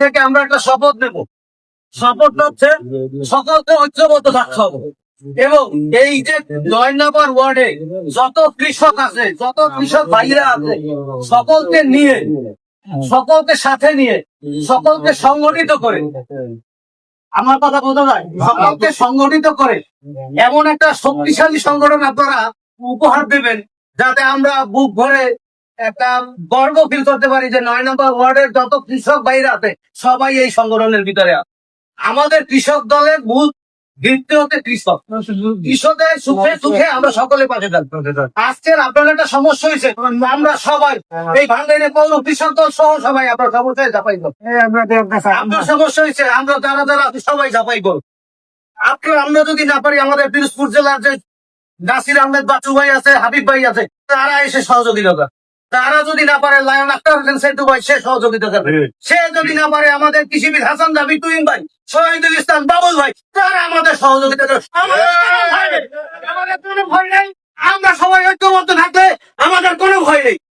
থেকে আমরা একটা শপথ নেব। শপথ হচ্ছে সকলকে ঐক্যবদ্ধ থাকতে হবে। এবং এই যে নয় নম্বর ওয়ার্ডে যত কৃষক আছে, যত কৃষক ভাইরা আছে, সকলকে নিয়ে, সকলকে সাথে নিয়ে, সকলকে সংগঠিত করে, আমার কথা বোঝা যায়? সকলকে সংগঠিত করে এমন একটা শক্তিশালী সংগঠন আপনারা উপহার দেবেন, যাতে আমরা বুক ভরে একটা গর্ব ফিল করতে পারি যে নয় নম্বর ওয়ার্ডের যত কৃষক ভাইরা আছে সবাই এই সংগঠনের ভিতরে আছে। আমাদের কৃষক দলের মূল ভিত্তি হচ্ছে কৃষক। কৃষকের সুখে সুখে আমরা সকলে পাশে থাকব আজকের আপনার একটা সমস্যা হয়েছে আমরা সবাই এই ভান্ডারে পৌর কৃষক দল সহ সবাই আপনার সমস্যায় চাপাই আপনার সমস্যা হয়েছে আমরা যারা যারা সবাই চাপাই করব আপনার আমরা যদি না পারি আমাদের পিরোজপুর জেলার যে নাসির আহমেদ বাচু ভাই আছে হাবিব ভাই আছে তারা এসে সহযোগিতা তারা যদি না পারে লায়ন আক্তার হোসেন সেতু ভাই সে সহযোগিতা করবে। সে যদি না পারে আমাদের কৃষিবিদ হাসান দাবি তুইন ভাই শহীদুল ইসলাম বাবুল ভাই তারা আমাদের সহযোগিতা করবে।